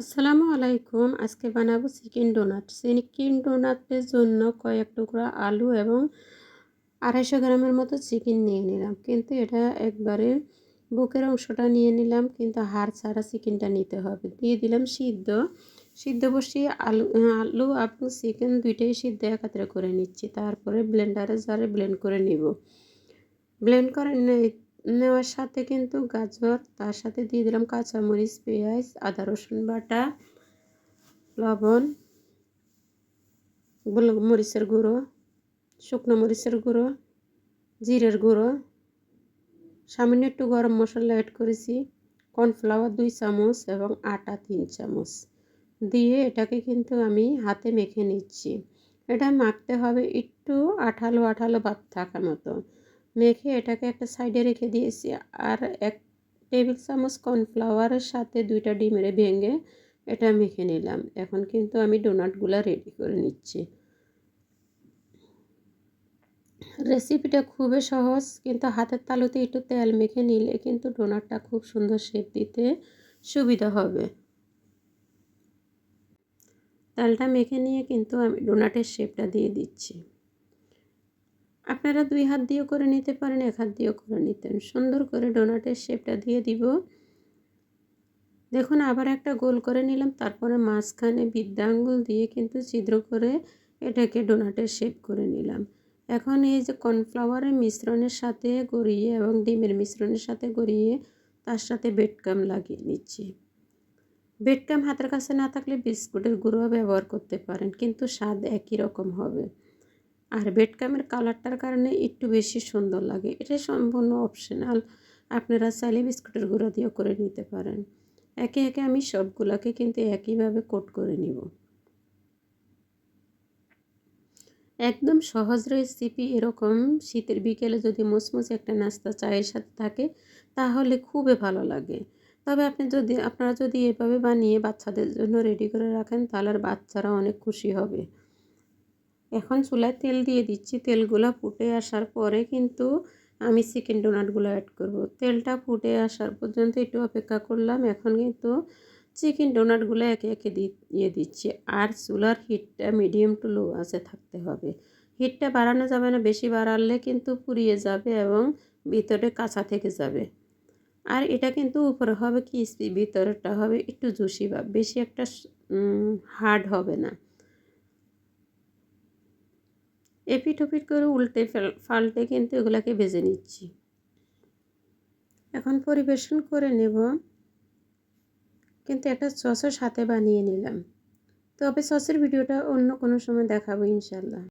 আসসালামু আলাইকুম। আজকে বানাবো চিকেন ডোনাট। চিকেন ডোনাটের জন্য কয়েক টুকরা আলু এবং আড়াইশো গ্রামের মতো চিকেন নিয়ে নিলাম। কিন্তু এটা একবারে বুকের অংশটা নিয়ে নিলাম, কিন্তু হাড় ছাড়া চিকেনটা নিতে হবে। দিয়ে দিলাম সিদ্ধ। সিদ্ধ বসিয়ে আলু আলু এবং চিকেন দুইটাই সিদ্ধ একাত্রে করে নিচ্ছি। তারপরে ব্লেন্ডারে জারে ব্লেন্ড করে নিব। ব্লেন্ড করে নেওয়ার সাথে কিন্তু গাজর, তার সাথে দিয়ে দিলাম কাঁচামরিচ, পেঁয়াজ, আদা, রসুন বাটা, লবণ মরিচের গুঁড়ো, শুকনো মরিচের গুঁড়ো, জিরের গুঁড়ো, সামান্য একটু গরম মশলা অ্যাড করেছি কর্নফ্লাওয়ার দুই চামচ এবং আটা তিন চামচ। দিয়ে এটাকে কিন্তু আমি হাতে মেখে নিচ্ছি। এটা মাখতে হবে একটু আঠালো আঠালো ভাব থাকার মতো। মেখে এটাকে একটা সাইডে রেখে দিয়েছি। আর এক টেবিল চামচ কর্নফ্লাওয়ারের সাথে দুইটা ডিমের ভেঙে এটা মেখে নিলাম। এখন কিন্তু আমি ডোনাটগুলো রেডি করে নিচ্ছি। রেসিপিটা খুবই সহজ, কিন্তু হাতের তালুতে একটু তেল মেখে নিলে কিন্তু ডোনাটটা খুব সুন্দর শেপ দিতে সুবিধা হবে। তেলটা মেখে নিয়ে কিন্তু আমি ডোনাটের শেপটা দিয়ে দিচ্ছি। আপনারা দুই হাত দিয়েও করে নিতে পারেন, এক হাত দিয়েও করে নিতেন। সুন্দর করে ডোনাটের শেপটা দিয়ে দিব। দেখুন, আবার একটা গোল করে নিলাম, তারপরে মাঝখানে বিদ্যাঙ্গুল দিয়ে কিন্তু ছিদ্র করে এটাকে ডোনাটের শেপ করে নিলাম। এখন এই যে কর্নফ্লাওয়ারের মিশ্রণের সাথে গড়িয়ে এবং ডিমের মিশ্রণের সাথে গড়িয়ে তার সাথে বেডকাম লাগিয়ে নিচ্ছি। বেডকাম হাতের কাছে না থাকলে বিস্কুটের গুঁড়ো ব্যবহার করতে পারেন, কিন্তু স্বাদ একই রকম হবে। আর বেডকামের কালারটার কারণে একটু বেশি সুন্দর লাগে। এটা সম্পূর্ণ অপশনাল আপনারা চাইলে বিস্কুটের গুঁড়া দিয়েও করে নিতে পারেন। একে একে আমি সবগুলোকে কিন্তু একইভাবে কোট করে নিব। একদম সহজ রেসিপি এরকম। শীতের বিকেলে যদি মুচমুচে একটা নাস্তা চায়ের সাথে থাকে, তাহলে খুবই ভালো লাগে। তবে আপনি যদি, আপনারা যদি এভাবে বানিয়ে বাচ্চাদের জন্য রেডি করে রাখেন, তাহলে আর বাচ্চারা অনেক খুশি হবে। এখন চুলায় তেল দিয়ে দিচ্ছি। তেলগুলো ফুটে আসার পরে কিন্তু আমি চিকেন ডোনাটগুলো অ্যাড করব। তেলটা ফুটে আসার পর্যন্ত একটু অপেক্ষা করলাম। এখন কিন্তু চিকেন ডোনাটগুলো একে একে দিয়ে দিচ্ছি। আর চুলার হিটটা মিডিয়াম টু লো আছে থাকতে হবে। হিটটা বাড়ানো যাবে না, বেশি বাড়ালে কিন্তু পুড়িয়ে যাবে এবং ভিতরে কাঁচা থেকে যাবে। আর এটা কিন্তু উপরে হবে কি ভিতরেটা হবে একটু জুসি বা বেশি একটা হার্ড হবে না। এপিট ওপিট করে উল্টে ফাল্টে কিন্তু এগুলাকে ভেজে নিচ্ছি। এখন পরিবেশন করে নেব। কিন্তু একটা সসের সাথে বানিয়ে নিলাম। তবে সসের ভিডিওটা অন্য কোনো সময় দেখাবো ইনশাল্লাহ